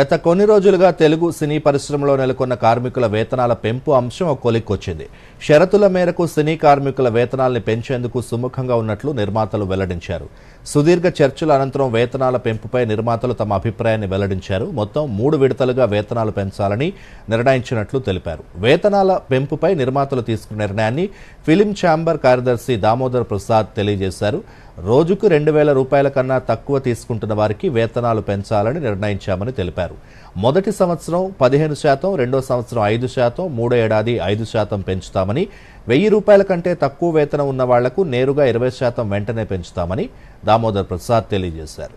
గత కొన్ని రోజులుగా తెలుగు సినీ పరిశ్రమలో నెలకొన్న కార్మికుల వేతనాల పెంపు అంశం కొలిక్కొచ్చింది. షరతుల మేరకు సినీ కార్మికుల వేతనాల్ని పెంచేందుకు సుముఖంగా ఉన్నట్లు నిర్మాతలు వెల్లడించారు. సుదీర్ఘ చర్చల అనంతరం వేతనాల పెంపుపై నిర్మాతలు తమ అభిప్రాయాన్ని వెల్లడించారు. మొత్తం మూడు విడతలుగా వేతనాలు పెంచాలని నిర్ణయించినట్లు తెలిపారు. వేతనాల పెంపుపై నిర్మాతలు తీసుకున్న నిర్ణయాన్ని ఫిలిం ఛాంబర్ కార్యదర్శి దామోదర్ ప్రసాద్ తెలియజేశారు. రోజుకు రెండు వేల రూపాయల కన్నా తక్కువ తీసుకుంటున్న వారికి వేతనాలు పెంచాలని నిర్ణయించామని తెలిపారు. మొదటి సంవత్సరం పదిహేను శాతం రెండో సంవత్సరం ఐదు శాతం మూడో ఏడాది ఐదు శాతం పెంచుతామని వెయ్యి రూపాయల కంటే తక్కువ వేతనం ఉన్న వాళ్ళకు నేరుగా ఇరవై శాతం వెంటనే పెంచుతామని దామోదర్ ప్రసాద్ తెలియజేశారు.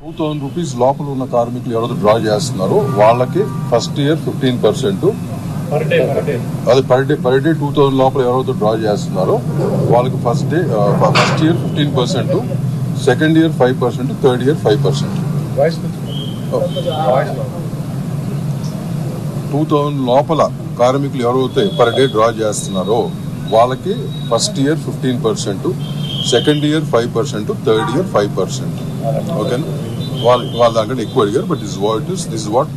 టూ థౌసండ్ రూపీస్ లోపల ఉన్న కార్మికులు ఎవరైతే డ్రా చేస్తున్నారో వాళ్ళకి ఫస్ట్ ఇయర్ ఫిఫ్టీన్ పర్సెంట్ అది per day per day two thousand లోపల ఎవరైతే డ్రా చేస్తున్నారో వాళ్ళకి first day first year fifteen percent second year five percent third year five percent two thousand లోపల కార్మికులు ఎవరైతే పర్ డే డ్రా చేస్తున్నారో వాళ్ళకి first year fifteen percent second year five percent third year five percent ఓకేనా వాళ్ళ వాళ్ళ దాంట్లో ఎక్కువ అడిగారు but is what is this what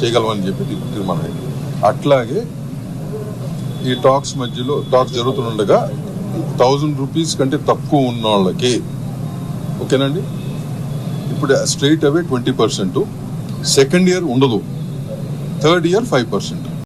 చేయగలమని చెప్పి తీర్మానం అయింది. అట్లాగే ఈ టాక్స్ మధ్యలో టాక్స్ జరుగుతుండగా థౌజండ్ రూపీస్ కంటే తక్కువ ఉన్న వాళ్ళకి ఓకేనండి? ఇప్పుడు straight away twenty percent second year ఉండదు. Third year five percent